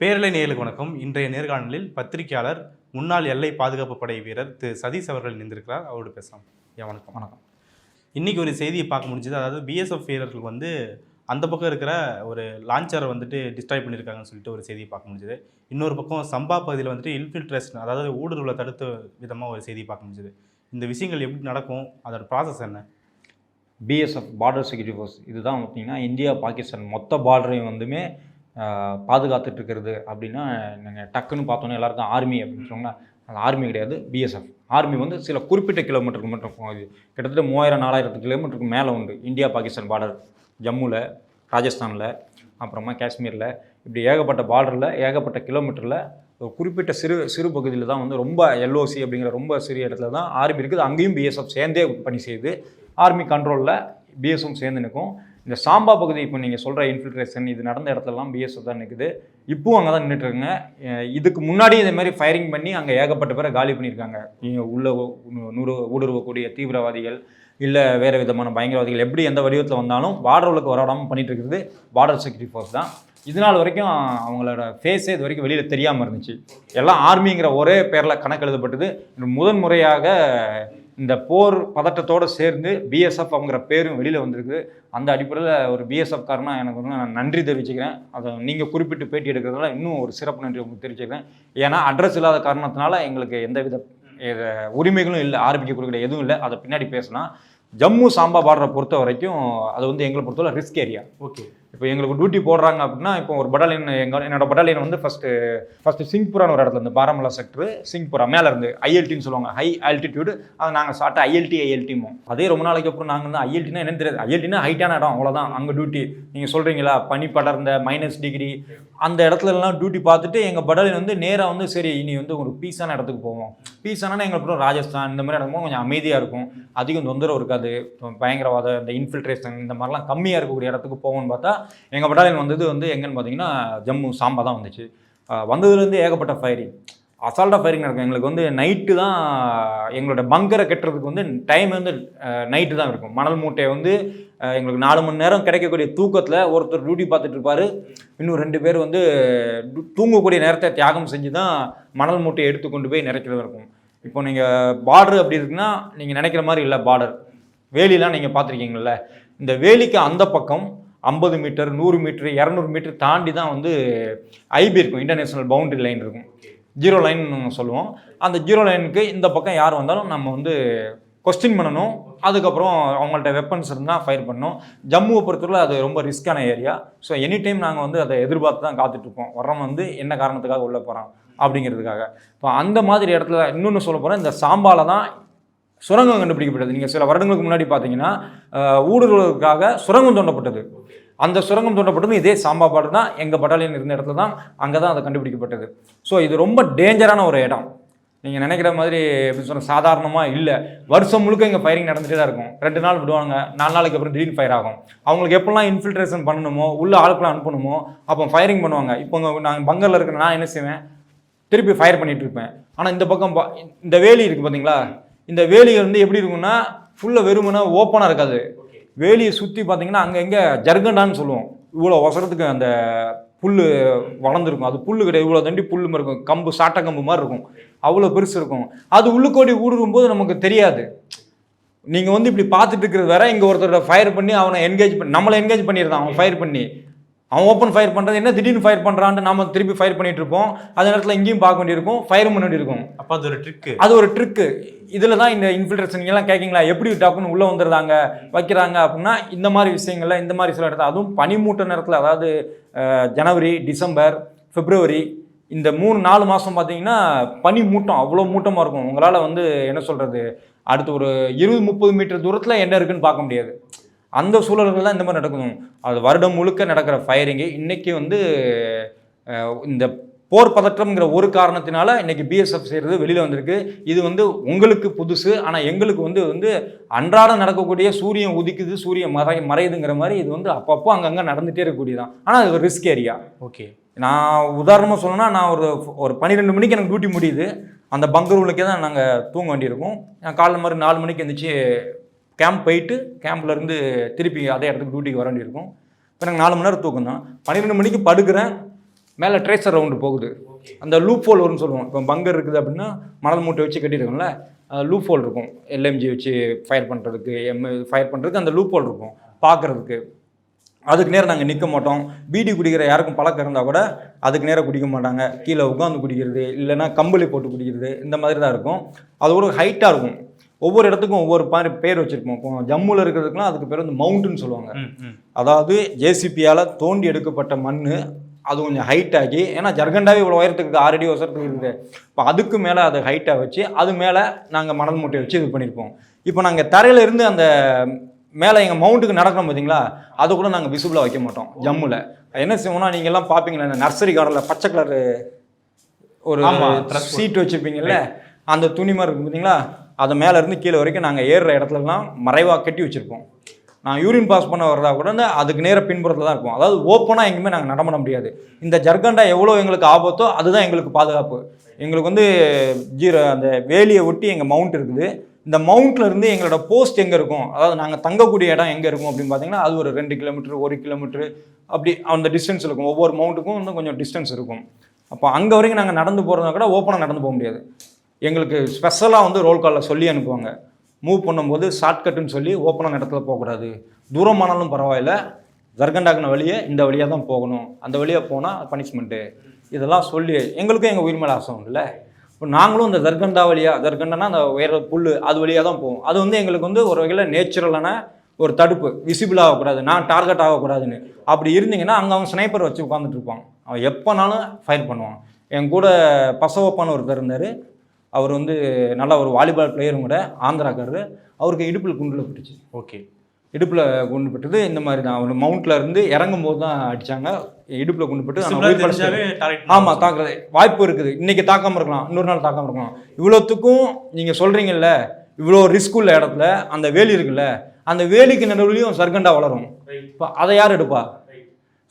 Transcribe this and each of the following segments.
பேரலை நேயலுக்கு வணக்கம். இன்றைய நேர்காணலில் பத்திரிகையாளர் முன்னாள் எல்லை பாதுகாப்பு படை வீரர் திரு சதீஷ் அவர்கள் இணைந்திருக்கிறார். அவரோடு பேசலாம். ஐயா வணக்கம். வணக்கம். இன்னைக்கு ஒரு செய்தியை பார்க்க முடிஞ்சது. அதாவது பிஎஸ்எஃப் வீரர்கள் வந்து அந்த பக்கம் இருக்கிற ஒரு லான்ச்சரை வந்துட்டு டிஸ்ட்ராய் பண்ணியிருக்காங்கன்னு சொல்லிட்டு ஒரு செய்தியை பார்க்க முடிஞ்சது. இன்னொரு பக்கம் சம்பா பகுதியில் வந்துட்டு இன்ஃபில்ட்ரேஷன் அதாவது ஊடுருவலை தடுத்த விதமாக ஒரு செய்தியை பார்க்க முடிஞ்சது. இந்த விஷயங்கள் எப்படி நடக்கும்? அதோட ப்ராசஸ் என்ன? பிஎஸ்எஃப் பார்டர் செக்யூரிட்டி ஃபோர்ஸ் இதுதான் பார்த்தீங்கன்னா இந்தியா பாகிஸ்தான் மொத்த பார்டரையும் வந்துமே பாதுகாத்துட்டு இருக்கிறது அப்படின்னா நீங்கள் டக்குன்னு பார்த்தோன்னே எல்லாருக்கும் ஆர்மி அப்படின்னு சொன்னா அது ஆர்மி கிடையாது பிஎஸ்எஃப் ஆர்மி வந்து சில குறிப்பிட்ட கிலோமீட்டருக்கு மட்டும் இருக்கும். இது கிட்டத்தட்ட மூவாயிரம் நாலாயிரத்து கிலோமீட்டருக்கு மேலே உண்டு. இந்தியா பாகிஸ்தான் பார்டர் ஜம்முவில் ராஜஸ்தானில் அப்புறமா காஷ்மீரில். இப்படி ஏகப்பட்ட பார்டரில் ஏகப்பட்ட கிலோமீட்டரில் ஒரு குறிப்பிட்ட சிறு சிறு பகுதியில் தான் வந்து ரொம்ப எல்ஓசி அப்படிங்கிற ரொம்ப சிறிய இடத்துல தான் ஆர்மி இருக்குது. அங்கேயும் பிஎஸ்எஃப் சேர்ந்தே பணி செய்யுது. ஆர்மி கண்ட்ரோலில் பிஎஸ்எஃப் சேர்ந்து நிற்கும். இந்த சாம்பா பகுதி இப்போ நீங்கள் சொல்கிற இன்ஃபில்ட்ரேஷன் இது நடந்த இடத்துலலாம் பிஎஸ்எஃப் தான் நிற்குது இப்பவும் அங்கே தான் நின்றுட்டுருங்க இதுக்கு முன்னாடி இதே மாதிரி ஃபயரிங் பண்ணி அங்கே ஏகப்பட்ட பேரை காலி பண்ணியிருக்காங்க. இங்க உள்ள நூறு ஊடுருவக்கூடிய தீவிரவாதிகள் இல்லை வேறு விதமான பயங்கரவாதிகள் எப்படி எந்த வடிவத்தில் வந்தாலும் பார்டர்களுக்கு வராடாமல் பண்ணிகிட்டு இருக்கிறது பார்டர் செக்யூரிட்டி ஃபோர்ஸ் தான். இது நாள் வரைக்கும் அவங்களோட ஃபேஸே இது வரைக்கும் வெளியில் தெரியாமல் இருந்துச்சு. எல்லாம் ஆர்மிங்கிற ஒரே பேரில் கணக்கு எழுதப்பட்டது. முதன் முறையாக இந்த போர் பதட்டத்தோடு சேர்ந்து பிஎஸ்எஃப் அவங்கிற பேரும் வெளியில் வந்திருக்கு. அந்த அடிப்படையில் ஒரு பிஎஸ்எஃப் காரணம் எனக்கு வந்து நான் நன்றி தெரிவிச்சுக்கிறேன். அதை நீங்கள் குறிப்பிட்டு பேட்டி எடுக்கிறதுனால இன்னும் ஒரு சிறப்பு நன்றி உங்களுக்கு தெரிவிச்சுக்கிறேன். ஏன்னா அட்ரஸ் இல்லாத காரணத்தினால எங்களுக்கு எந்தவித உரிமைகளும் இல்லை ஆரம்பிக்க கொடுக்கிற எதுவும் இல்லை. அதை பின்னாடி பேசலாம். ஜம்மு சாம்பா பார்டரை பொறுத்த வரைக்கும் அது வந்து எங்களை பொறுத்தவரை ரிஸ்க் ஏரியா ஓகே இப்போ எங்களுக்கு டியூட்டி போடுறாங்க அப்படின்னா இப்போ ஒரு பட்டாலியன் எங்கள் என்னோட பட்டாலியன் வந்து ஃபஸ்ட்டு ஃபஸ்ட்டு சிங்புரான ஒரு இடத்துல இருந்து பாரமுல்லா செக்டர் சிங்புரா மேலே இருந்து ஐஎல்டின்னு சொல்லுவாங்க. ஹை ஆல்டிடியூடு அது நாங்கள் சாப்பிட்டு ஐஎல்டி ஐஎல்டிமோ அதே ரொம்ப நாளைக்கு அப்புறம் நாங்கள் வந்து ஐஎல்டினா என்னன்னு தெரியாது. ஐஎல்டினா ஹைட்டான இடம் அவ்வளோதான் அங்கே டியூட்டி நீங்கள் சொல்கிறீங்களா பனி படர்ந்த மைனஸ் டிகிரி அந்த இடத்துல எல்லாம் டியூட்டி பார்த்துட்டு எங்கள் பட்டாலியன் வந்து நேராக வந்து சரி இனி வந்து ஒரு பீஸான இடத்துக்கு போவோம். பீஸானா எங்களுக்கு அப்புறம் ராஜஸ்தான் இந்த மாதிரி இடமும் கொஞ்சம் அமைதியாக இருக்கும். அதிகம் தொந்தரவு இருக்காது. பயங்கரவாத இந்த இன்ஃபில்ட்ரேஷன் இந்த மாதிரிலாம் கம்மியாக இருக்கக்கூடிய இடத்துக்கு போவோம்னு பார்த்தா எங்கள் பட்டாலியன் வந்தது வந்து எங்கன்னு பார்த்தீங்கன்னா ஜம்மு சாம்பா தான் வந்துச்சு. வந்ததுலேருந்து ஏகப்பட்ட ஃபயரிங் அசால்ட்டாக ஃபயரிங் நடக்கும். எங்களுக்கு வந்து நைட்டு தான் எங்களோட பங்கரை கட்டுறதுக்கு வந்து டைம் வந்து நைட்டு தான் இருக்கும். மணல் மூட்டையை வந்து எங்களுக்கு நாலு மணி நேரம் கிடைக்கக்கூடிய தூக்கத்தில் ஒருத்தர் டியூட்டி பார்த்துட்ருப்பார் இன்னும் ரெண்டு பேர் வந்து தூங்கக்கூடிய நேரத்தை தியாகம் செஞ்சு தான் மணல் மூட்டையை எடுத்து கொண்டு போய் நிறைக்கிறது இருக்கும். இப்போ நீங்கள் பார்டர் அப்படி இருக்குன்னா நீங்கள் நினைக்கிற மாதிரி இல்லை பார்டர் வேலிலாம் நீங்கள் பார்த்துருக்கீங்கள்ல இந்த வேலிக்கு அந்த பக்கம் ஐம்பது மீட்டர் நூறு மீட்ரு இரநூறு மீட்டர் தாண்டி தான் வந்து ஐபி இருக்கும் இன்டர்நேஷ்னல் பவுண்டரி லைன் இருக்கும். ஜீரோ லைன் சொல்லுவோம். அந்த ஜீரோ லைனுக்கு இந்த பக்கம் யார் வந்தாலும் நம்ம வந்து கொஸ்டின் பண்ணணும். அதுக்கப்புறம் அவங்கள்ட்ட வெப்பன்ஸ் இருந்தால் ஃபயர் பண்ணணும். ஜம்முவை பொறுத்தவரை அது ரொம்ப ரிஸ்க்கான ஏரியா ஸோ எனி டைம் நாங்கள் வந்து அதை எதிர்பார்த்து தான் காத்துட்ருப்போம். வர்றவன் வந்து என்ன காரணத்துக்காக உள்ளே போகிறான் அப்படிங்கிறதுக்காக. இப்போ அந்த மாதிரி இடத்துல இன்னொன்று சொல்ல போனால் இந்த சாம்பால தான் சுரங்கம் கண்டுபிடிக்கப்பட்டது. நீங்கள் சில வருடங்களுக்கு முன்னாடி பார்த்தீங்கன்னா அஹ், ஊடுருவதற்காக சுரங்கம் தோண்டப்பட்டது. அந்த சுரங்கம் தோண்டப்பட்டதும் இதே சாம்பா பாடு தான் எங்கள் பட்டாலியன் இருந்த இடத்துல தான் அங்கே தான் அது கண்டுபிடிக்கப்பட்டது. ஸோ இது ரொம்ப டேஞ்சரான ஒரு இடம். நீங்கள் நினைக்கிற மாதிரி எப்படி சொல்ற சாதாரணமாக இல்லை. வருஷம் முழுக்க இங்கே ஃபயரிங் நடந்துகிட்டே தான் இருக்கும். ரெண்டு நாள் விடுவாங்க நாலு நாளைக்கு அப்புறம் திடீர்னு ஃபயர் ஆகும். அவங்களுக்கு எப்போல்லாம் இன்ஃபில்ட்ரேஷன் பண்ணணுமோ உள்ள ஆட்களை அனுப்பணுமோ அப்போ ஃபயரிங் பண்ணுவாங்க. இப்போ நாங்கள் பங்கரில் இருக்கிற நான் என்ன செய்வேன்? திருப்பி ஃபயர் பண்ணிகிட்டு இருப்பேன். ஆனால் இந்த பக்கம் பா- இந்த வேலி இருக்குது பார்த்தீங்களா இந்த வேலி வந்து எப்படி இருக்கும்னா ஃபுல்லாக வெறுமனா ஓப்பனாக இருக்காது. வேலியை சுற்றி பார்த்தீங்கன்னா அங்கே எங்கே ஜர்கண்டான்னு சொல்லுவோம். இவ்வளோ ஒசரத்துக்கு அந்த புல் வளர்ந்துருக்கும். அது புல் கிடையாது. இவ்வளோ தண்டி புல் மாதிரி இருக்கும். கம்பு சாட்டை கம்பு மாதிரி இருக்கும். அவ்வளோ பெருசு இருக்கும். அது உள்ளுக்கோடி ஊடுருவும் போது நமக்கு தெரியாது. நீங்கள் வந்து இப்படி பார்த்துட்டு இருக்கிறது வேற. இங்கே ஒருத்தரோட ஃபயர் பண்ணி அவனை என்கேஜ் பண்ணி நம்மளை என்கேஜ் பண்ணியிருந்தான் அவன் ஃபயர் பண்ணி. அவன் ஓப்பன் ஃபயர் பண்ணுறது என்ன? திடீர்னு ஃபயர் பண்ணுறான்ட்டு நாம திருப்பி ஃபயர் பண்ணிட்டு இருப்போம். அதே நேரத்தில் இங்கேயும் பார்க்க வேண்டியிருக்கும். ஃபயர் பண்ண வேண்டியிருக்கும் அப்போ அது ஒரு ட்ரிக்கு அது ஒரு ட்ரிக்கு இதில் தான் இந்த இன்ஃபில்ட்ரேஷன் எல்லாம் கேட்கீங்களா எப்படி டக்குன்னு உள்ளே வந்துடுறாங்க? வைக்கிறாங்க அப்படின்னா இந்த மாதிரி விஷயங்கள்ல இந்த மாதிரி சில இடத்துல அதுவும் பனிமூட்ட நேரத்தில் அதாவது ஜனவரி டிசம்பர் பிப்ரவரி இந்த மூணு நாலு மாதம் பார்த்தீங்கன்னா பனி மூட்டம் அவ்வளோ மூட்டமாக இருக்கும். உங்களால் வந்து என்ன சொல்கிறது அடுத்து ஒரு இருபது முப்பது மீட்டர் தூரத்தில் என்ன இருக்குன்னு பார்க்க முடியாது. அந்த சூழல்கள் தான் இந்த மாதிரி நடக்கும். அது வருடம் முழுக்க நடக்கிற ஃபயரிங்கு இன்னைக்கு வந்து இந்த போர் பதற்றம்ங்கிற ஒரு காரணத்தினால இன்னைக்கு பிஎஸ்எஃப் செய்கிறது வெளியில் வந்திருக்கு. இது வந்து உங்களுக்கு புதுசு. ஆனால் எங்களுக்கு வந்து வந்து அன்றாடம் நடக்கக்கூடிய சூரியன் உதிக்குது சூரியன் மறை மறையுதுங்கிற மாதிரி இது வந்து அப்பப்போ அங்கங்கே நடந்துகிட்டே இருக்கக்கூடியதான் ஆனால் அது ஒரு ரிஸ்க் ஏரியா ஓகே. நான் உதாரணமாக சொல்லணும்னா நான் ஒரு ஒரு பன்னிரெண்டு மணிக்கு எனக்கு டியூட்டி முடியுது. அந்த பங்கர் உள்ளக்கே தான் நாங்கள் தூங்க வேண்டியிருக்கும். நான் காலைல மாதிரி நாலு மணிக்கு எழுந்திரிச்சு கேம்ப் போயிட்டு கேம்ப்லேருந்து திருப்பி அதே இடத்துக்கு டியூட்டிக்கு வர வேண்டியிருக்கும். இப்போ எனக்கு நாலு மணி நேரம் தூக்கம் தான். பன்னிரெண்டு மணிக்கு படுக்கிறேன் மேலே ட்ரேசர் ரவுண்டு போகுது. அந்த லூப் ஹோல் வரும்னு சொல்லுவோம் இப்போ பங்கர் இருக்குது அப்படின்னா மணல் மூட்டை வச்சு கட்டியிருக்கோம்ல லூப் ஹோல் இருக்கும். எல்எம்ஜி வச்சு ஃபயர் பண்ணுறதுக்கு எம் ஃபயர் பண்ணுறதுக்கு அந்த லூப் ஹோல் இருக்கும் பார்க்குறதுக்கு. அதுக்கு நேரம் நாங்கள் நிற்க மாட்டோம். பீடி குடிக்கிற யாருக்கும் பழக்கம் இருந்தால் கூட அதுக்கு நேரம் குடிக்க மாட்டாங்க. கீழே உட்காந்து குடிக்கிறது இல்லைன்னா கம்பளி போட்டு குடிக்கிறது இந்த மாதிரி தான் இருக்கும். அது ஒரு ஹைட்டாக இருக்கும். ஒவ்வொரு இடத்துக்கும் ஒவ்வொரு மாதிரி பேர் வச்சுருப்போம். இப்போ ஜம்முவில் இருக்கிறதுக்குலாம் அதுக்கு பேர் வந்து மவுண்ட்னு சொல்லுவாங்க. அதாவது ஜேசிபியால் தோண்டி எடுக்கப்பட்ட மண் அது கொஞ்சம் ஹைட் ஆகி ஏன்னா ஜர்கண்டாவே இவ்வளோ உயரத்துக்கு ஆறு அடி உசரத்துக்கு இருக்குது. இப்போ அதுக்கு மேலே அதை ஹைட்டாக வச்சு அது மேலே நாங்கள் மணல் மூட்டையை வச்சு இது பண்ணியிருப்போம் இப்போ நாங்கள் தரையில இருந்து அந்த மேலே எங்கள் மவுண்ட்டுக்கு நடக்கிறோம் பார்த்தீங்களா அதை கூட நாங்கள் விசிபிளாக வைக்க மாட்டோம் ஜம்முல. என்ன செய்வோம்னா நீங்க எல்லாம் பார்ப்பீங்களா இந்த நர்சரி கார்டனில் பச்சை கலர் ஒரு. சீட் வச்சுருப்பீங்கல்ல? அந்த துணி மாதிரி இருக்கும் பார்த்தீங்களா அதை மேலேருந்து கீழே வரைக்கும் நாங்கள் ஏறுற இடத்துலலாம் மறைவாக கட்டி வச்சுருப்போம். நான் யூரின் பாஸ் பண்ண வரதா கூட அதுக்கு நேர பின்புறத்தில் தான் இருக்கும் அதாவது ஓப்பனாக எங்கேயுமே நாங்கள் நடமாட முடியாது. இந்த ஜர்கண்டா எவ்வளோ எங்களுக்கு ஆபத்தோ அதுதான் எங்களுக்கு பாதுகாப்பு. எங்களுக்கு வந்து ஜீரோ அந்த வேலியை ஒட்டி எங்கள் மவுண்ட் இருக்குது. இந்த மவுண்ட்லேருந்து எங்களோட போஸ்ட் எங்கே இருக்கும்? அதாவது நாங்கள் தங்கக்கூடிய இடம் எங்கே இருக்கும் அப்படின்னு பார்த்தீங்கன்னா அது ஒரு ரெண்டு கிலோமீட்டர் ஒரு கிலோமீட்டர் அப்படி அந்த டிஸ்டன்ஸ் இருக்கும். ஒவ்வொரு மவுண்ட்டுக்கும் இன்னும் கொஞ்சம் டிஸ்டன்ஸ் இருக்கும். அப்போ அங்கே வரைக்கும் நாங்கள் நடந்து போகிறதா கூட ஓப்பனாக நடந்து போக முடியாது. எங்களுக்கு ஸ்பெஷலாக வந்து ரோல் காலில் சொல்லி அனுப்புவாங்க. மூவ் பண்ணும்போது ஷார்ட்கட்டுன்னு சொல்லி ஓப்பனான இடத்துல போகக்கூடாது. தூரமானாலும் பரவாயில்ல. ஜர்கண்டாக்குன வழியே இந்த வழியாக தான் போகணும். அந்த வழியாக போனால் பனிஷ்மெண்ட்டு இதெல்லாம் சொல்லி எங்களுக்கும் எங்கள் உயிர் மேலே ஆசை உண்டுல்ல. இப்போ நாங்களும் இந்த ஜர்கண்டா வழியாக ஜர்கண்டானா அந்த உயர புல் அது வழியாக தான் போவோம். அது வந்து எங்களுக்கு வந்து ஒரு வகையில் நேச்சுரலான ஒரு தடுப்பு. விசிபிள் ஆகக்கூடாது. நான் டார்கெட் ஆகக்கூடாதுன்னு. அப்படி இருந்தீங்கன்னா அங்கே அவன் ஸ்னைப்பர் வச்சு உட்காந்துட்டு இருப்பான் அவன் எப்போனாலும் ஃபயர் பண்ணுவான். என் கூட பசவப்பான்னு ஒருத்தர் இருந்தார். அவர் வந்து நல்ல ஒரு வாலிபால் பிளேயரும் கூட ஆந்திராக்காரரு. அவருக்கு இடுப்பில் குண்டில் பட்டுச்சு ஓகே. இடுப்பில் குண்டு பட்டது. இந்த மாதிரி தான். அவர் மவுண்ட்ல இருந்து இறங்கும் போது தான் அடிச்சாங்க. இடுப்பில் குண்டு பட்டு ஆனா Visible ஆ உயிர் பழசு- தெரிஞ்சாவே target ஆமா தாக்குறது. வாய்ப்பு இருக்குது. இன்னைக்கு தாக்காம இருக்கலாம். இன்னொரு நாள் தாக்காம இருக்கலாம். இவ்வளோத்துக்கும் நீங்க சொல்றீங்கல்ல இவ்வளோ ரிஸ்க் உள்ள இடத்துல அந்த வேலி இருக்குல்ல அந்த வேலிக்கு நடுவுலையும் சர்க்கண்டா வளரும். இப்போ அதை யார் எடுப்பா?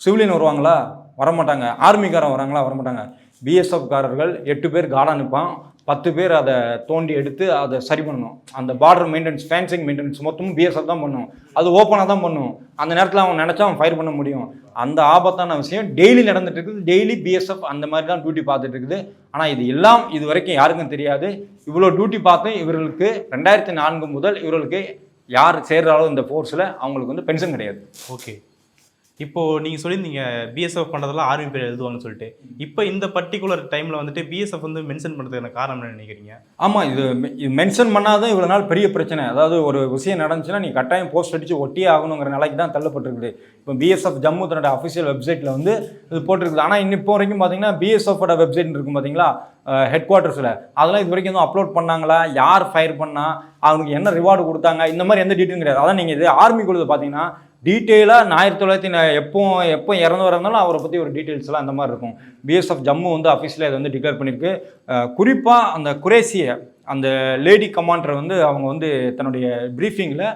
சிவிலியன் வருவாங்களா? வரமாட்டாங்க. ஆர்மிக்காரன் வராங்களா? வரமாட்டாங்க. பிஎஸ்எஃப் காரர்கள் எட்டு பேர் காடா நிற்பான் பத்து பேர் அதை தோண்டி எடுத்து அதை சரி பண்ணணும். அந்த பார்டர் மெயின்டெனன்ஸ் ஃபேன்சிங் மெயின்டெனன்ஸ் மொத்தமும் பிஎஸ்எஃப் தான் பண்ணும். அது ஓப்பனாக தான் பண்ணும். அந்த நேரத்தில் அவன் நினச்சா அவன் ஃபயர் பண்ண முடியும். அந்த ஆபத்தான விஷயம் டெய்லி நடந்துட்டு இருக்குது. டெய்லி பிஎஸ்எஃப் அந்த மாதிரி தான் டியூட்டி பார்த்துட்டு இருக்குது. ஆனால் இது எல்லாம் இது வரைக்கும் யாருக்கும் தெரியாது. இவ்வளோ டியூட்டி பார்த்தும் இவர்களுக்கு ரெண்டாயிரத்தி நான்கு முதல் இவர்களுக்கு யார் சேர்றாலும் இந்த ஃபோர்ஸில் அவங்களுக்கு வந்து பென்ஷன் கிடையாது. ஓகே இப்போ நீங்க சொல்லியிருந்தீங்க பிஎஸ்எஃப் பண்றதெல்லாம் ஆர்மி பேர் எழுதுவாங்கன்னு சொல்லிட்டு. இப்போ இந்த பர்டிகுலர் டைம்ல வந்துட்டு பிஎஸ்எஃப் வந்து மென்ஷன் பண்ணுறதுக்கான காரணம் என்ன நினைக்கிறீங்க? ஆமாம் இது மென்ஷன் பண்ணாதான் இவ்வளோ நாள் பெரிய பிரச்சனை. அதாவது ஒரு விஷயம் நடந்துச்சுன்னா நீ கட்டாயம் போஸ்ட் அடித்து ஒட்டியே ஆகணுங்கிற நிலைக்கு தான் தள்ளப்பட்டிருக்குது. இப்போ பிஎஸ்எஃப் ஜம்மு தன்னோட அஃபிஷியல் வெப்சைட்டில் வந்து இது போட்டிருக்குது. ஆனால் இன்னும் இப்போ வரைக்கும் பார்த்தீங்கன்னா பிஎஸ்எஃபோட வெப்சைட் இருக்கும் பார்த்தீங்களா ஹெட் குவார்ட்டர்ஸில் அதெல்லாம் இது வரைக்கும் எதுவும் அப்லோட் பண்ணாங்களா? யார் ஃபயர் பண்ணால் அவனுக்கு என்ன ரிவார்டு கொடுத்தாங்க? இந்த மாதிரி எந்த டீட்டெயிலும் கிடையாது. அதான் நீங்கள் இது ஆர்மி கொடுத்து பார்த்தீங்கன்னா டீட்டெயிலாக ஆயிரத்தி தொள்ளாயிரத்தி எப்போ எப்போ இறந்து வரந்தாலும் அவரை பற்றி ஒரு டீட்டெயில்ஸ் எல்லாம் அந்த மாதிரி இருக்கும். பிஎஸ்எஃப் ஜம்மு வந்து அஃபீஷியலாக இதை வந்து டிக்ளேர் பண்ணியிருக்கு. குறிப்பாக அந்த குரேசிய அந்த லேடி கமாண்டர் வந்து அவங்க வந்து தன்னுடைய ப்ரீஃபிங்கில்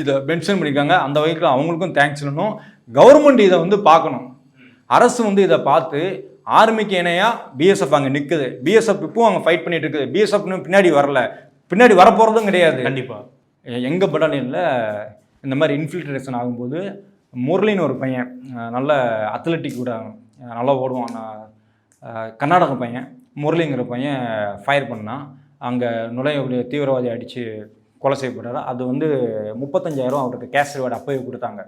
இதை மென்ஷன் பண்ணியிருக்காங்க. அந்த வகையில் அவங்களுக்கும் தேங்க்ஸ் சொல்லணும். கவர்மெண்ட் இதை வந்து பார்க்கணும். அரசு வந்து இதை பார்த்து ஆர்மிக்கு இணையாக பிஎஸ்எஃப் அங்கே நிற்குது பிஎஸ்எஃப் இப்பவும் அங்கே ஃபைட் பண்ணிட்டு இருக்குது. பிஎஸ்எஃப் பின்னாடி வரல. பின்னாடி வரப்போகிறதும் கிடையாது. கண்டிப்பா. எங்கள் பட்டாலியனில் இந்த மாதிரி இன்ஃபில்ட்ரேஷன் ஆகும்போது முரளின்னு ஒரு பையன் நல்ல அத்லட்டிக் கூட நல்லா ஓடுவான். கர்நாடக பையன் முரளிங்கிற பையன் ஃபயர் பண்ணான். அங்கே நுழைய தீவிரவாதி அடித்து கொலை செய்யப்பட்டார். அது வந்து முப்பத்தஞ்சாயிரம் அவருக்கு கேஷ் ரிவார்டு அப்போவே கொடுத்தாங்க.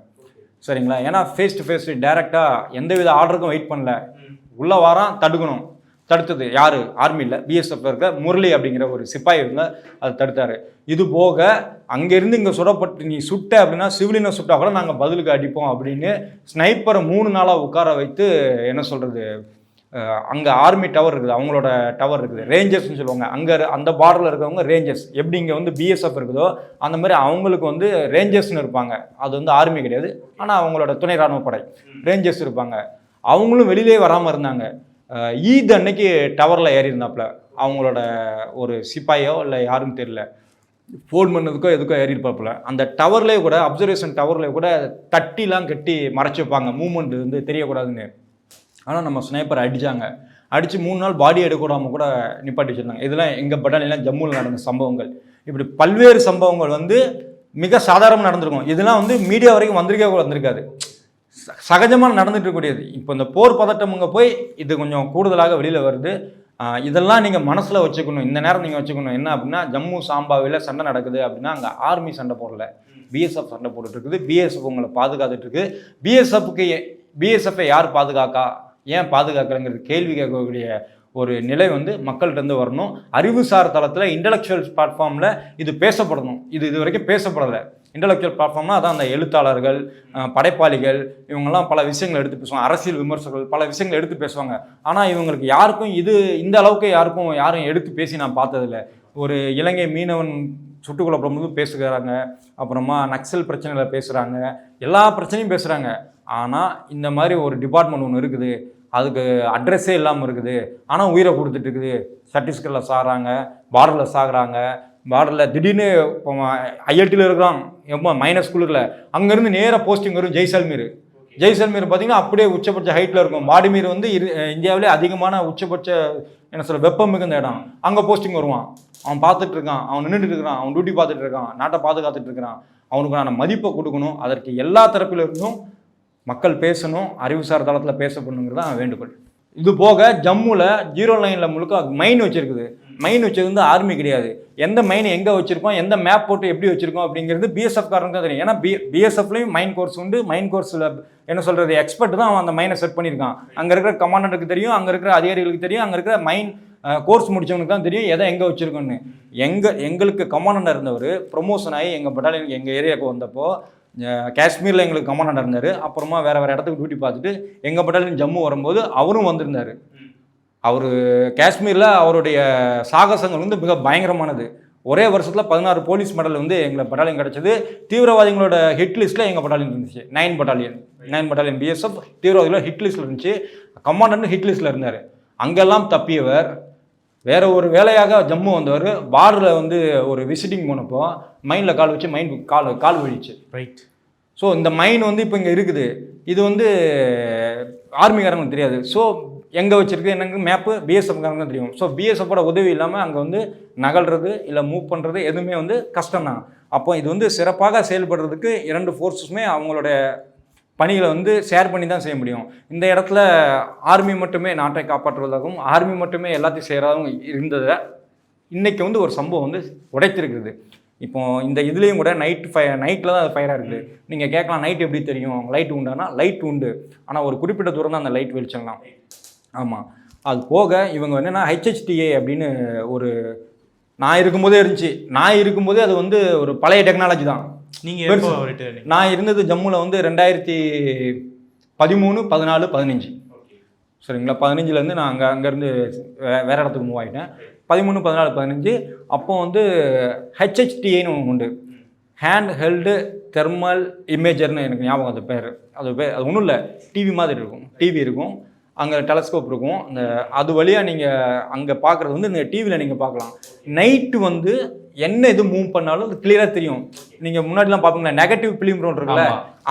சரிங்களா? ஏன்னா ஃபேஸ் டு ஃபேஸ் டேரெக்டாக எந்தவித ஆர்டருக்கும் வெயிட் பண்ணல. உள்ளே வாரம் தடுக்கணும். தடுத்தது. யார்? ஆர்மியில் பிஎஸ்எஃப் இருக்க முரளி அப்படிங்கிற ஒரு சிப்பாய் இருந்த அதை தடுத்தார். இது போக அங்கேருந்து இங்கே சுடப்பட்டு நீ சுட்ட அப்படின்னா சிவிலினை சுட்டா கூட நாங்கள் பதிலுக்கு அடிப்போம் அப்படின்னு ஸ்னைப்பரை மூணு நாளாக உட்கார வைத்து என்ன சொல்கிறது அங்கே ஆர்மி டவர் இருக்குது. அவங்களோட டவர் இருக்குது. ரேஞ்சர்ஸ்னு சொல்லுவாங்க. அங்கே அந்த பார்டரில் இருக்கிறவங்க ரேஞ்சர்ஸ் எப்படி இங்கே வந்து பிஎஸ்எஃப் இருக்குதோ அந்த மாதிரி அவங்களுக்கு வந்து ரேஞ்சர்ஸ்னு இருப்பாங்க. அது வந்து ஆர்மி கிடையாது. ஆனால் அவங்களோட துணை ராணுவ படை. ரேஞ்சர்ஸ் இருப்பாங்க. அவங்களும் வெளியிலே வராமல் இருந்தாங்க. ஈத் அன்னைக்கு டவரில் ஏறி இருந்தாப்புல அவங்களோட ஒரு சிப்பாயோ இல்லை யாரும் தெரியல. ஃபோன் பண்ணதுக்கோ எதுக்கோ ஏறி இருப்பாப்புல அந்த டவர்லேயே கூட அப்சர்வேஷன் டவர்லேயே கூட தட்டிலாம் கட்டி மறைச்சி வைப்பாங்க. மூமெண்ட் வந்து தெரியக்கூடாதுன்னு. ஆனால் நம்ம ஸ்னைப்பர் அடித்தாங்க அடித்து மூணு நாள் பாடி எடுக்கூடாமல் கூட நிப்பாட்டி வச்சுருந்தாங்க. இதெல்லாம் எங்கள் பட்டாலியெலாம் ஜம்முவில் நடந்த சம்பவங்கள். இப்படி பல்வேறு சம்பவங்கள் வந்து மிக சாதாரணமாக நடந்திருக்கும். இதெல்லாம் வந்து மீடியா வரைக்கும் வந்திருக்கே கூட வந்திருக்காது. சகஜமாக நடந்துட்டு இருக்கக்கூடியது இப்போ இந்த போர் பதட்டம் இங்கே போய் இது கொஞ்சம் கூடுதலாக வெளியில் வருது. இதெல்லாம் நீங்கள் மனசில் வச்சுக்கணும். இந்த நேரம் நீங்கள் வச்சுக்கணும். என்ன அப்படின்னா ஜம்மு சாம்பாவில் சண்டை நடக்குது அப்படின்னா அங்கே ஆர்மி சண்டை போடல. பிஎஸ்எஃப் சண்டை போட்டுட்ருக்குது. பிஎஸ்எஃப் உங்களை பாதுகாத்துட்ருக்கு. பிஎஸ்எஃப்க்கு பிஎஸ்எஃப்பை யார் பாதுகாக்கா? ஏன் பாதுகாக்கலைங்கிறது கேள்வி கேட்கக்கூடிய ஒரு நிலை வந்து மக்கள்கிட்டருந்து வரணும். அறிவுசார் தளத்தில் இன்டலெக்சுவல் பிளாட்ஃபார்மில் இது பேசப்படணும். இது இது வரைக்கும் பேசப்படலை. இன்டலெக்சுவல் பிளாட்ஃபார்ம்னா அதான் அந்த எழுத்தாளர்கள் படைப்பாளிகள் இவங்கெல்லாம் பல விஷயங்களை எடுத்து பேசுவாங்க. அரசியல் விமர்சகர்கள் பல விஷயங்களை எடுத்து பேசுவாங்க. ஆனால் இவங்களுக்கு யாருக்கும் இது இந்த அளவுக்கு யாருக்கும் யாரும் எடுத்து பேசி நான் பார்த்ததில்ல. ஒரு இலங்கை மீனவன் சுட்டுக் போது பேசுகிறாங்க. அப்புறமா நக்சல் பிரச்சனையில் பேசுகிறாங்க எல்லா பிரச்சனையும் பேசுகிறாங்க ஆனால் இந்த மாதிரி ஒரு டிபார்ட்மெண்ட் ஒன்று இருக்குது. அதுக்கு அட்ரஸே இல்லாமல் இருக்குது. ஆனால் உயிரை கொடுத்துட்டு இருக்குது. சத்தீஸ்கரில் சாகிறாங்க பார்டரில் சாகிறாங்க. பார்டரில் திடீர்னு இப்போ ஐஐடியில் இருக்கிறான் எப்போ மைனஸ் குளிரில் அங்கேருந்து நேராக போஸ்டிங் வரும் ஜெய்சல்மீர். ஜெய்சல்மீர் பார்த்தீங்கன்னா அப்படியே உச்சபட்ச ஹைட்டில் இருக்கும். பாடிமீர் வந்து இந்தியாவிலே அதிகமான உச்சபட்ச என்ன சொல்ல வெப்பம் மிகுந்த இடம். அங்கே போஸ்டிங் வருவான். அவன் பார்த்துட்டு இருக்கான். அவன் நின்றுட்டு இருக்கிறான். அவன் டியூட்டி பார்த்துட்டு இருக்கான். நாட்டை பாதுகாத்துட்டு இருக்கிறான். அவனுக்கான மதிப்பை கொடுக்கணும். அதற்கு எல்லா தரப்பிலிருந்தும் மக்கள் பேசணும். அறிவுசார் தளத்தில் பேசப்படணுங்கிறது தான் வேண்டுகோள். இது போக ஜம்முவில் ஜீரோ லைனில் முழுக்க மைன் வச்சுருக்குது. மைன் வச்சது வந்து ஆர்மி கிடையாது. எந்த மைன் எங்கே வச்சிருக்கோம் எந்த மேப் போட்டு எப்படி வச்சிருக்கோம் அப்படிங்கிறது பிஎஸ்எஃப் காரனுக்கு தான் தெரியும். ஏன்னா பி பிஎஸ்எஃப்லையும் மைன் கோர்ஸ் உண்டு. மைன் கோர்ஸில் என்ன சொல்கிறது எக்ஸ்பர்ட் தான் அவன் அந்த மைனை செட் பண்ணியிருக்கான். அங்கே இருக்கிற கமாண்டருக்கு தெரியும் அங்கே இருக்கிற அதிகாரிகளுக்கு தெரியும் அங்கே இருக்கிற மைன் கோர்ஸ் முடிச்சவனுக்கு தான் தெரியும் எதை எங்கே வச்சிருக்கோன்னு எங்கள் எங்களுக்கு கமாண்டர் இருந்தவர் ப்ரொமோஷன் ஆகி எங்கள் பட்டாலியன் எங்கள் ஏரியாவுக்கு வந்தப்போ காஷ்மீரில் எங்களுக்கு கமாண்டர் இருந்தார். அப்புறமா வேறு வேறு இடத்துக்கு டியூட்டி பார்த்துட்டு எங்கள் பட்டாலியன் ஜம்மு வரும்போது அவரும் வந்திருந்தார். அவர் காஷ்மீரில் அவருடைய சாகசங்கள் வந்து மிக பயங்கரமானது. ஒரே வருஷத்தில் பதினாறு போலீஸ் மெடல் வந்து எங்களை பட்டாலியன் கிடச்சது. தீவிரவாதிகளோட ஹிட் லிஸ்ட்டில் எங்கள் பட்டாலியன் இருந்துச்சு. Nine battalion. Nine battalion BSF தீவிரவாதிகளோட hit லிஸ்ட்டில் இருந்துச்சு. கமாண்டர்னு ஹிட் லிஸ்ட்டில் இருந்தார். அங்கெல்லாம் தப்பியவர். வேற ஒரு வேலையாக ஜம்மு வந்தவர். பார்டரில் வந்து ஒரு விசிட்டிங் போனப்போ மைண்டில் கால் வச்சு மைண்ட் கால் கால் வழிச்சு ரைட் ஸோ இந்த மைன் வந்து இப்போ இங்கே இருக்குது. இது வந்து ஆர்மிக்காரங்களுக்கு தெரியாது. ஸோ எங்கே வச்சுருக்கு எனக்கு மேப்பு பிஎஸ்எஃப்காரங்க தெரியும். ஸோ பிஎஸ்எஃபோட உதவி இல்லாமல் அங்கே வந்து நகல்றது இல்லை மூவ் பண்ணுறது எதுவுமே வந்து கஷ்டம் தான். அப்போ இது வந்து சிறப்பாக செயல்படுறதுக்கு இரண்டு ஃபோர்ஸஸுமே அவங்களோட பணிகளை வந்து ஷேர் பண்ணி தான் செய்ய முடியும். இந்த இடத்துல ஆர்மி மட்டுமே நாட்டை காப்பாற்றுவதாகவும் ஆர்மி மட்டுமே எல்லாத்தையும் செய்கிறதாகவும் இருந்ததை இன்றைக்கி வந்து ஒரு சம்பவம் வந்து உடைத்திருக்குது இப்போ இந்த இதுலேயும் கூட நைட் ஃபை நைட்டில் தான் அது ஃபயராக இருக்குது நீங்கள் கேட்கலாம் நைட் எப்படி தெரியும்? லைட் உண்டானா லைட் உண்டு. ஆனால் ஒரு குறிப்பிட்ட தூரம் தான் அந்த லைட் வெளிச்சம்லாம். ஆமாம் அது போக இவங்க என்னென்னா ஹெச்ஹெச்டிஏ அப்படின்னு ஒரு நான் இருக்கும்போதே இருந்துச்சு. நான் இருக்கும்போதே அது வந்து ஒரு பழைய டெக்னாலஜி தான். நீங்க பெருசு. எப்போ ரிட்டையர் நான் இருந்தது ஜம்முவில் வந்து ரெண்டாயிரத்தி பதிமூணு பதினாலு பதினஞ்சு. சரிங்களா? பதினஞ்சுலேருந்து நான் அங்கே அங்கேருந்து வே வேறு இடத்துக்கு மூவ் ஆகிட்டேன் பதிமூணு பதினாலு பதினஞ்சு. அப்போ வந்து ஹெச்ஹெச்டிஏன்னு ஒன்று உண்டு. ஹேண்ட் ஹெல்டு தெர்மல் இமேஜர்னு எனக்கு ஞாபகம் அது பேர். அது பேர் அது ஒன்றும் இல்லை. டிவி மாதிரி இருக்கும். டிவி இருக்கும். அங்கே டெலஸ்கோப் இருக்கும். அந்த அது வழியாக நீங்கள் அங்கே பார்க்குறது வந்து இந்த டிவியில் நீங்கள் பார்க்கலாம் நைட்டு வந்து என்ன இது மூவ் பண்ணாலும் அது கிளியராக தெரியும். நீங்கள் முன்னாடிலாம் பார்ப்பீங்களா நெகட்டிவ் ஃபிலிம் இருக்குல்ல.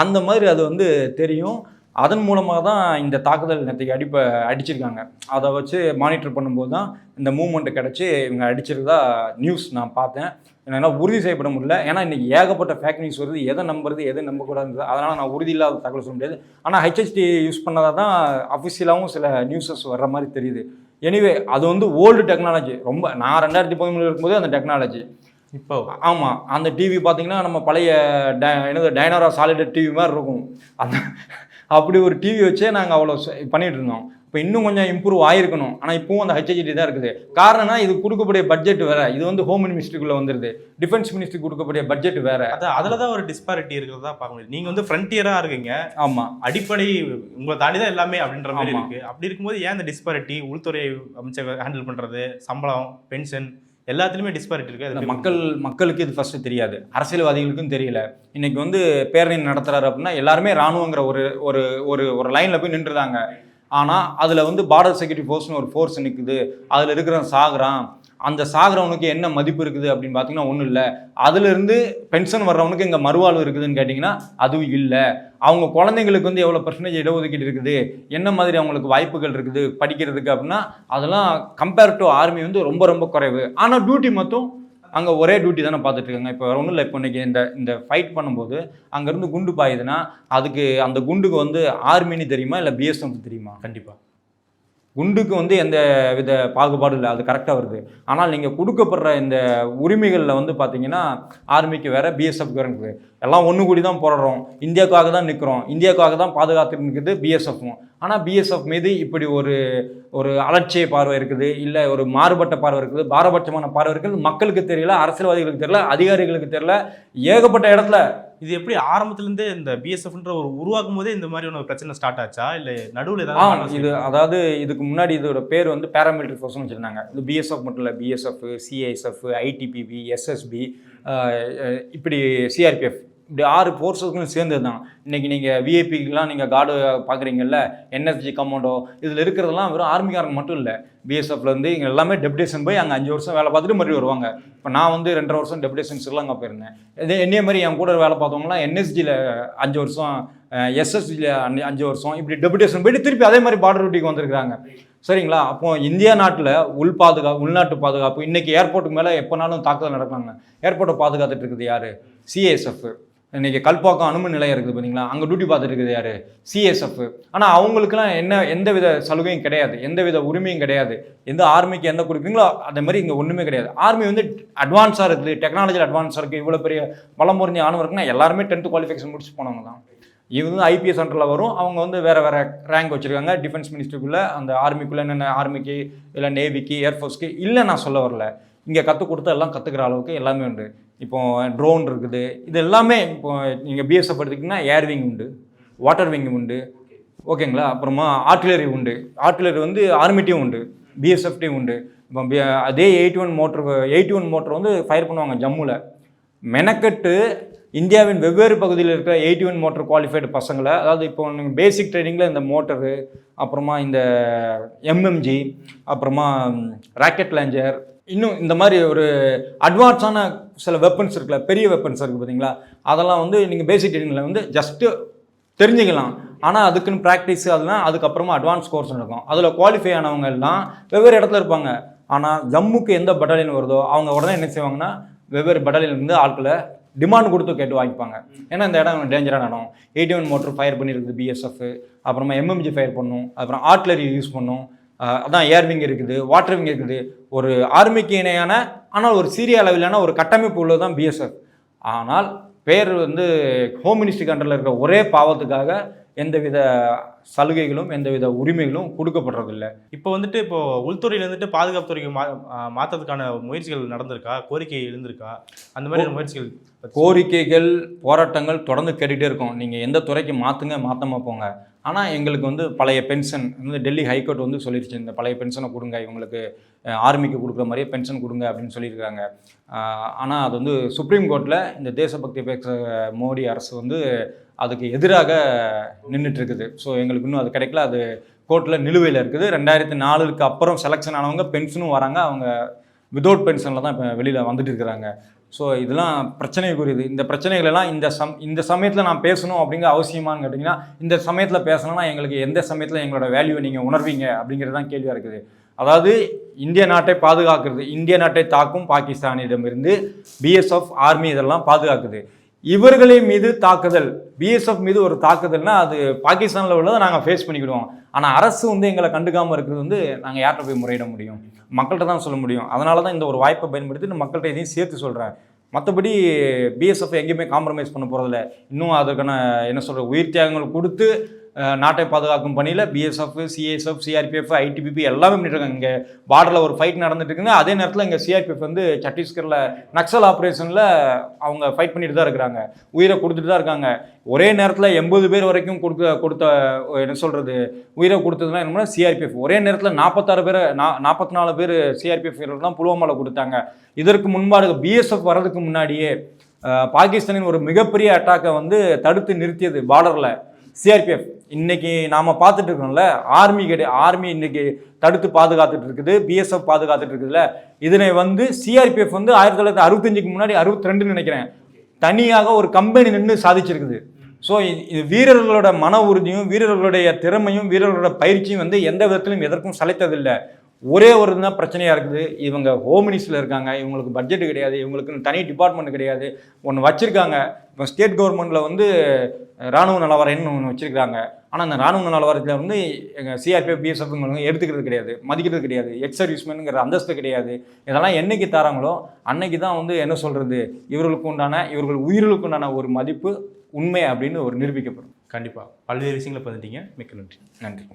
அந்த மாதிரி அது வந்து தெரியும். அதன் மூலமாக தான் இந்த தாக்குதல் நேற்றுக்கு அடிப்ப அடிச்சிருக்காங்க. அதை வச்சு மானிட்டர் பண்ணும்போது தான் இந்த மூமெண்ட் கிடச்சி இவங்க அடிச்சிருந்தா நியூஸ் நான் பார்த்தேன். என்னால் உறுதி செய்யப்பட முடியல. ஏன்னா இன்னைக்கு ஏகப்பட்ட ஃபேக் நியூஸ் வருது. எதை நம்புறது எதை நம்பக்கூடாது அதனால் நான் உறுதி இல்லாத தகவல் சொல்ல முடியாது. ஆனால் ஹெச்ஹெச்டி யூஸ் பண்ணதாக தான் அஃபிஷியலாகவும் சில நியூஸஸ் வர்ற மாதிரி தெரியுது. எனிவே அது வந்து ஓல்டு டெக்னாலஜி ரொம்ப நான் ரெண்டாயிரத்தி பதிமூணு இருக்கும்போது அந்த டெக்னாலஜி இப்போ? ஆமாம் அந்த டிவி பார்த்தீங்கன்னா நம்ம பழைய ட என்னது டைனோரா சாலிடர் டிவி மாதிரி இருக்கும். அந்த அப்படி ஒரு டிவி வச்சே நாங்கள் அவ்வளோ பண்ணிட்டு இருந்தோம். இப்போ இன்னும் கொஞ்சம் இம்ப்ரூவ் ஆயிருக்கணும். ஆனால் இப்போவும் அந்த ஹெச்ஹெச்டி தான் இருக்குது. காரணம்னா இது கொடுக்கக்கூடிய பட்ஜெட் வேற. இது வந்து ஹோம் மினிஸ்ட்ரிக்குள்ளே வந்துருது. டிஃபென்ஸ் மினிஸ்ட்ரி கொடுக்கக்கூடிய பட்ஜெட் வேற. அது அதில் தான் ஒரு டிஸ்பாரிட்டி இருக்கிறதா பார்க்க முடியுது. நீங்க வந்து ஃப்ரண்டியராக இருக்கீங்க. ஆமாம் அடிப்படை உங்களை தாண்டி தான் எல்லாமே அப்படின்ற மாதிரி ஆமா. இருக்கு. அப்படி இருக்கும்போது ஏன் இந்த டிஸ்பாரிட்டி உள்துறை அமைச்சர் ஹேண்டில் பண்றது? சம்பளம் பென்ஷன் எல்லாத்துலயுமே டிஸ்பாரிட்டி இருக்கு? அது இல்ல, எப்படி மக்கள் மக்களுக்கு இது ஃபர்ஸ்ட் தெரியாது. அரசியல்வாதிகளுக்கும் தெரியல. இன்னைக்கு வந்து பேரணி நடத்துறாரு அப்படின்னா எல்லாருமே ராணுவங்கிற ஒரு ஒரு ஒரு ஒரு லைன்ல போய் நின்றுதாங்க. ஆனா அதுல வந்து பார்டர் செக்யூரிட்டி ஃபோர்ஸ்னு ஒரு ஃபோர்ஸ் நிக்குது. அதுல இருக்கிறவன் சாகுறான். அந்த சாகுறவனுக்கு என்ன மதிப்பு இருக்குது அப்படின்னு பார்த்தீங்கன்னா ஒன்றும் இல்லை. அதுலேருந்து பென்ஷன் வர்றவனுக்கு இங்கே மறுவாழ்வு இருக்குதுன்னு கேட்டிங்கன்னா அதுவும் இல்லை. அவங்க குழந்தைங்களுக்கு வந்து எவ்வளோ பர்சன்டேஜ் இடஒதுக்கீடு இருக்குது? என்ன மாதிரி அவங்களுக்கு வாய்ப்புகள் இருக்குது? படிக்கிறதுக்கு அப்படின்னா அதெல்லாம் கம்பேர் டு ஆர்மி வந்து ரொம்ப ரொம்ப குறைவு. ஆனால் டியூட்டி மட்டும் அங்கே ஒரே டியூட்டி தானே பார்த்துட்டு இருக்காங்க. இப்போ ஒன்றும் இல்லை. இப்போ இன்னைக்கு இந்த இந்த ஃபைட் பண்ணும்போது அங்கேருந்து குண்டு பாயுதுன்னா அதுக்கு அந்த குண்டுக்கு வந்து ஆர்மின்னு தெரியுமா? இல்லை பிஎஸ்எஃப் தெரியுமா? கண்டிப்பாக குண்டுக்கு வந்து எந்த வித பாகுபாடு இல்லை அது கரெக்டாக வருது. ஆனால் நீங்கள் கொடுக்கப்படுற இந்த உரிமைகளில் வந்து பார்த்தீங்கன்னா ஆர்மிக்கு வேறு பிஎஸ்எஃப் வேறு. எல்லாம் ஒன்று கூடி தான் போராடுறோம். இந்தியாவுக்காக தான் நிற்கிறோம் இந்தியாவுக்காக தான் பாதுகாத்து நிற்கிறது பிஎஸ்எஃப்பும் ஆனால் பிஎஸ்எஃப் மீது இப்படி ஒரு ஒரு அலட்சிய பார்வை இருக்குது இல்லை ஒரு மாறுபட்ட பார்வை இருக்குது பாரபட்சமான பார்வை இருக்குது. மக்களுக்கு தெரியல அரசியல்வாதிகளுக்கு தெரியல அதிகாரிகளுக்கு தெரியல. ஏகப்பட்ட இடத்துல இது எப்படி ஆரம்பத்துல இருந்தே இந்த பிஎஸ்எஃப்ன்ற ஒரு உருவாக்கும் போதே இந்த மாதிரியான ஒரு பிரச்சனை ஸ்டார்ட் ஆச்சா? இல்ல நடுவுல ஏதாவது இது அதாவது இதுக்கு முன்னாடி இதோட பேர் வந்து பேராமிலிட்டரி ஃபோர்ஸ்னு வச்சுருந்தாங்க. இது பிஎஸ்எஃப் மட்டும் இல்லை பிஎஸ்எஃப் சிஐஎஸ்எஃப் ஐடிபிபி எஸ்எஸ்பி இப்படி சிஆர்பிஎஃப் இப்படி ஆறு ஃபோர்ஸுக்கும் சேர்ந்து தான் இன்றைக்கி நீங்கள் விஐபிக்கெலாம் நீங்கள் கார்டு பார்க்குறீங்கல்ல என்எஸ்ஜி கமாண்டோ இதில் இருக்கிறதெல்லாம் வெறும் ஆர்மிக்காரங்க மட்டும் இல்லை. பிஎஸ்எஃப்லேருந்து இங்கே எல்லாமே டெபுடேஷன் போய் அங்கே அஞ்சு வருஷம் வேலை பார்த்துட்டு மறுபடியும் வருவாங்க. இப்போ நான் வந்து ரெண்டரை வருஷம் டெபுடேஷன் ஸ்ரீலங்கா போயிருந்தேன். இதே என்னைய மாதிரி என் கூட வேலை பார்த்தவங்களாம் என்எஸ்ஜியில் அஞ்சு வருஷம் எஸ்எஸ்ஜியில் அஞ்சு அஞ்சு வருஷம் இப்படி டெபுடேஷன் போயிட்டு திருப்பி அதே மாதிரி பார்டர் டியூட்டிக்கு வந்திருக்காங்க சரிங்களா? அப்போ இந்தியா நாட்டில் உள் பாதுகாப்பு உள்நாட்டு பாதுகாப்பு இன்னைக்கு ஏர்போர்ட்டுக்கு மேலே எப்போனாலும் தாக்குதல் நடக்கலாங்க. ஏர்போர்ட்டை பாதுகாத்துட்டு இருக்குது யார்? சிஎஸ்எஃப் இன்றைக்கி கல்பாக்கம் அனுமன் நிலையம் இருக்குது பார்த்தீங்களா அங்கே டியூட்டி பார்த்துட்டு இருக்குது யார்? சிஎஸ்எஃப் ஆனால் அவங்களுக்குலாம் என்ன எந்த வித சலுகையும் கிடையாது. எந்த வித உரிமையும் கிடையாது. எந்த ஆர்மிக்கு எந்த கொடுப்பீங்களோ அதே மாதிரி இங்கே ஒன்றுமே கிடையாது. ஆர்மி வந்து அட்வான்ஸாக இருக்குது. டெக்னாலஜியில் அட்வான்ஸாக இருக்குது இவ்வளோ பெரிய பலம் பொருந்திய ஆணவம் இருக்குன்னா எல்லாருமே டென்த்து குவாலிஃபிகேஷன் முடிச்சு போனவங்க தான். இவங்க வந்து ஐபிஎஸ் சென்டரில் வரும். அவங்க வந்து வேறு வேறு ரேங்க் வச்சுருக்காங்க. டிஃபென்ஸ் மினிஸ்ட்ரிக்குள்ளே அந்த ஆர்மிக்குள்ளே என்னென்ன ஆர்மிக்கு இல்லை நேவிக்கு ஏர்ஃபோர்ஸ்க்கு இல்லை நான் சொல்ல வரல. இங்கே கற்றுக் கொடுத்து எல்லாம் கற்றுக்கிற அளவுக்கு எல்லாமே உண்டு. இப்போ ட்ரோன் இருக்குது. இது எல்லாமே இப்போ நீங்கள் பிஎஸ்எஃப் எடுத்துக்கிட்டிங்கன்னா ஏர்விங் உண்டு வாட்டர் விங் உண்டு. ஓகேங்களா அப்புறமா ஆர்டிலரி உண்டு. ஆர்டிலரி வந்து ஆர்மிட்டியும் உண்டு பிஎஸ்எஃப்டியும் உண்டு. இப்போ அதே eighty one mortar eighty one mortar வந்து ஃபயர் பண்ணுவாங்க ஜம்முவில் மெனக்கட்டு இந்தியாவின் வெவ்வேறு பகுதியில் இருக்கிற எயிட்டி ஒன் மோட்டர் குவாலிஃபைடு பசங்களை அதாவது இப்போ நீங்கள் பேசிக் ட்ரைனிங்கில் இந்த மோட்டரு அப்புறமா இந்த எம்எம்ஜி அப்புறமா ராக்கெட் லாஞ்சர் இன்னும் இந்த மாதிரி ஒரு அட்வான்ஸான சில வெப்பன்ஸ் இருக்குல்ல பெரிய வெப்பன்ஸ் இருக்குது பார்த்தீங்களா அதெல்லாம் வந்து நீங்கள் பேசிக் ட்ரைனிங்கில் வந்து ஜஸ்ட்டு தெரிஞ்சுக்கலாம். ஆனால் அதுக்குன்னு ப்ராக்டிஸ் அதெல்லாம் அதுக்கப்புறமா அட்வான்ஸ் கோர்ஸ் நடக்கும். அதில் குவாலிஃபை ஆனவங்க எல்லாம் வெவ்வேறு இடத்துல இருப்பாங்க. ஆனால் ஜம்முக்கு எந்த பட்டாலியன் வருதோ அவங்க உடனே என்ன செய்வாங்கன்னா வெவ்வேறு பட்டாலியன்லேருந்து ஆட்களை டிமாண்ட் கொடுத்து கேட்டு வாங்கிப்பாங்க. ஏன்னா இந்த இடம் டேஞ்சரான இடம். எயிட்டி ஒன் மோட்டர் ஃபயர் பண்ணியிருக்குது பிஎஸ்எஃப் அப்புறமா எம்எம்ஜி ஃபயர் பண்ணும். அப்புறம் ஆர்ட்லரி யூஸ் பண்ணும். அதான் ஏர்விங் இருக்குது வாட்டர் விங் இருக்குது. ஒரு ஆர்மிக்கு இணையான ஆனால் ஒரு சீரிய அளவிலான ஒரு கட்டமைப்பு உள்ளது தான் பிஎஸ்எஃப் ஆனால் பேர் வந்து ஹோம் மினிஸ்ட்ரி கண்ட்ரில் இருக்கிற ஒரே பாவத்துக்காக எந்தவித சலுகைகளும் எந்தவித உரிமைகளும் கொடுக்கப்படுறதில்ல இப்போ வந்துட்டு இப்போ உள்துறையில இருந்துட்டு பாதுகாப்பு துறைக்கு மா ஆ, மாத்தறதுக்கான முயற்சிகள் நடந்திருக்கா? கோரிக்கை எழுந்திருக்கா? அந்த மாதிரி முயற்சிகள் கோரிக்கைகள் போராட்டங்கள் தொடர்ந்து கேட்டுகிட்டே இருக்கோம். நீங்கள் எந்த துறைக்கு மாற்றுங்க மாற்றாம போங்க. ஆனால் எங்களுக்கு வந்து பழைய பென்ஷன் வந்து டெல்லி ஹைகோர்ட் வந்து சொல்லிருச்சு இந்த பழைய பென்ஷனை கொடுங்க இவங்களுக்கு ஆர்மிக்கு கொடுக்குற மாதிரியே பென்ஷன் கொடுங்க அப்படின்னு சொல்லியிருக்காங்க. ஆனால் அது வந்து சுப்ரீம் கோர்ட்டில் இந்த தேசபக்தி பேசுகிற மோடி அரசு வந்து அதுக்கு எதிராக நின்றுட்டுருக்குது ஸோ எங்களுக்கு இன்னும் அது கிடைக்கல. அது கோர்ட்டில் நிலுவையில் இருக்குது. ரெண்டாயிரத்தி நாலுக்கு அப்புறம் செலெக்ஷன் ஆனவங்க பென்ஷனும் வராங்க. அவங்க விதவுட் பென்ஷனில் தான் இப்போ வெளியில் வந்துட்டு இருக்கிறாங்க ஸோ இதெல்லாம் பிரச்சனைக்குரியது. இந்த பிரச்சனைகளெல்லாம் இந்த சம் இந்த சமயத்தில் நான் பேசணும் அப்படிங்கிற அவசியமான்னு கேட்டிங்கன்னா இந்த சமயத்தில் பேசணும்னா எங்களுக்கு எந்த சமயத்தில் எங்களோட வேல்யூவை நீங்கள் உணர்வீங்க அப்படிங்கிறது தான் கேள்வியாக இருக்குது. அதாவது இந்திய நாட்டை பாதுகாக்கிறது இந்திய நாட்டை தாக்கும் பாகிஸ்தானிடமிருந்து பிஎஸ்எஃப் ஆர்மி இதெல்லாம் பாதுகாக்குது. இவர்களின் மீது தாக்குதல் பிஎஸ்எஃப் மீது ஒரு தாக்குதல்னா அது பாகிஸ்தானில் உள்ளதை நாங்கள் ஃபேஸ் பண்ணிக்கிடுவோம். ஆனால் அரசு வந்து எங்களை கண்டுக்காமல் இருக்கிறது வந்து நாங்கள் யார்கிட்ட போய் முறையிட முடியும்? மக்கள்கிட்ட தான் சொல்ல முடியும். அதனால தான் இந்த ஒரு வாய்ப்பை பயன்படுத்தி நான் மக்கள்கிட்ட இதையும் சேர்த்து சொல்கிறேன் மற்றபடி பிஎஸ்எஃப் எங்கேயுமே காம்ப்ரமைஸ் பண்ண போகிறதில்ல இன்னும் அதற்கான என்ன சொல்கிற உயிர் தியாகங்கள் கொடுத்து நாட்டை பாதுகாக்கும் பணியில் பிஎஸ்எஃப் சிஎஸ்எஃப் சிஆர்பிஎஃப் ஐடிபிபி எல்லாமே பண்ணிட்டு இருக்காங்க. இங்கே பார்டரில் ஒரு ஃபைட் நடந்துட்டு இருக்குங்க அதே நேரத்தில் இங்கே சிஆர்பிஎஃப் வந்து சத்தீஸ்கரில் நக்சல் ஆப்ரேஷனில் அவங்க ஃபைட் பண்ணிட்டு தான் இருக்கிறாங்க. உயிரை கொடுத்துட்டு தான் இருக்காங்க. ஒரே நேரத்தில் எண்பது பேர் வரைக்கும் கொடுக்க கொடுத்த என்ன சொல்கிறது உயிரை கொடுத்ததுலாம் என்னன்னா சிஆர்பிஎஃப் ஒரே நேரத்தில் நாற்பத்தாறு பேர் நா நாற்பத்தி நாலு பேர் சிஆர்பிஎஃப் வீரர்கள் தான் புல்வாமாவில் கொடுத்தாங்க. இதற்கு முன்பாடு பிஎஸ்எஃப் வர்றதுக்கு முன்னாடியே பாகிஸ்தானின் ஒரு மிகப்பெரிய அட்டாக்கை வந்து தடுத்து நிறுத்தியது பார்டரில் சிஆர்பிஎஃப் இன்னைக்கு நாம பார்த்துட்டு இருக்கோம்ல ஆர்மி கிடையாது ஆர்மி இன்னைக்கு தடுத்து பாதுகாத்துட்டு இருக்குது பிஎஸ்எஃப் பாதுகாத்துட்டு இருக்குதுல்ல இதனை வந்து சிஆர்பிஎஃப் வந்து ஆயிரத்தி தொள்ளாயிரத்தி அறுபத்தஞ்சுக்கு முன்னாடி அறுபத்தி ரெண்டுன்னு நினைக்கிறேன். தனியாக ஒரு கம்பெனி நின்று சாதிச்சிருக்குது. ஸோ இது வீரர்களோட மன உறுதியும் வீரர்களுடைய திறமையும் வீரர்களோட பயிற்சியும் வந்து எந்த விதத்திலும் எதற்கும் சளைத்ததில்லை. ஒரே ஒரு தான் பிரச்சனையாக இருக்குது. இவங்க ஹோம் மினிஸ்டரில் இருக்காங்க. இவங்களுக்கு பட்ஜெட் கிடையாது. இவங்களுக்கு தனி டிபார்ட்மெண்ட் கிடையாது. ஒன்று வச்சுருக்காங்க. இப்போ ஸ்டேட் கவர்மெண்ட்டில் வந்து ராணுவ நலவரைன்னு ஒன்று வச்சுருக்காங்க ஆனால் அந்த ராணுவ நலவரத்தில் வந்து எங்கள் சிஆர்பிஎஃப் பிஎஸ்எஃப் எடுத்துக்கிறது கிடையாது. மதிக்கிறது கிடையாது. எக்ஸ் சர்வீஸ்மேனுங்கிற அந்தஸ்து கிடையாது. இதெல்லாம் என்னைக்கு தராங்களோ அன்னைக்கு தான் வந்து என்ன சொல்கிறது இவர்களுக்கு உண்டான இவர்கள் உயிர்களுக்கு உண்டான ஒரு மதிப்பு உண்மை அப்படின்னு ஒரு நிரூபிக்கப்படும். கண்டிப்பாக பல்வேறு விஷயங்களை பதிட்டீங்க மிக்க நன்றி. நன்றி.